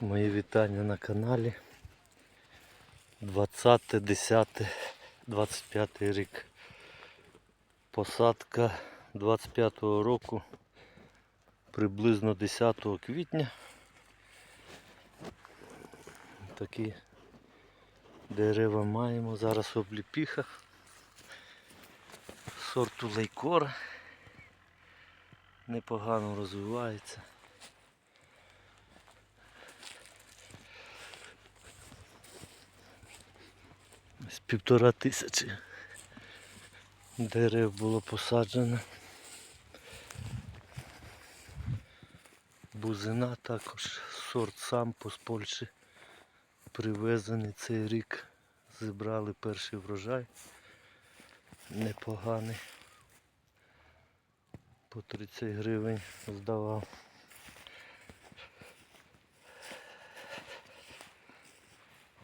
Мої вітання на каналі. 20, 10, 25 рік. Посадка 25-го року приблизно 10 квітня. Такі дерева маємо. Зараз обліпіха. Сорту лейкора. Непогано розвивається. З півтора тисячі дерев було посаджено. Бузина також сорт сампо з Польщі привезений цей рік. Зібрали перший врожай. Непоганий. По 30 гривень здавав.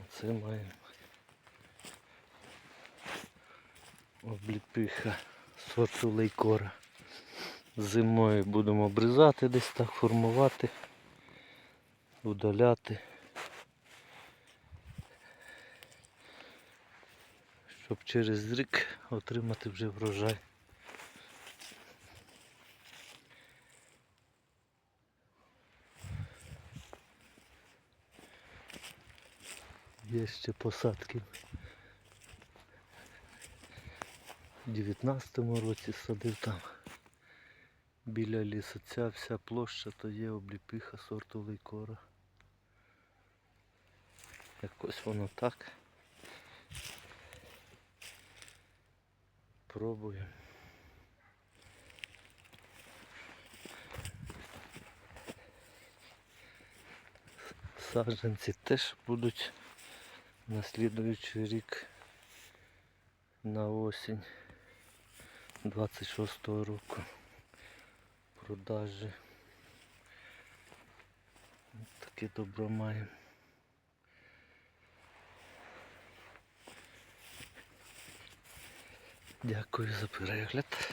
Оце маємо. Обліпиха сорту лейкора. Зимою будемо обрізати десь так, формувати, удаляти. Щоб через рік отримати вже врожай. Є ще посадки. У 19-му році садив там біля лісу. Ця вся площа то є обліпиха сорту лейкора. Якось воно так. Пробую. Саджанці теж будуть на слідуючий рік на осінь 26-го року продажі. Таке добро маємо. Дякую за перегляд.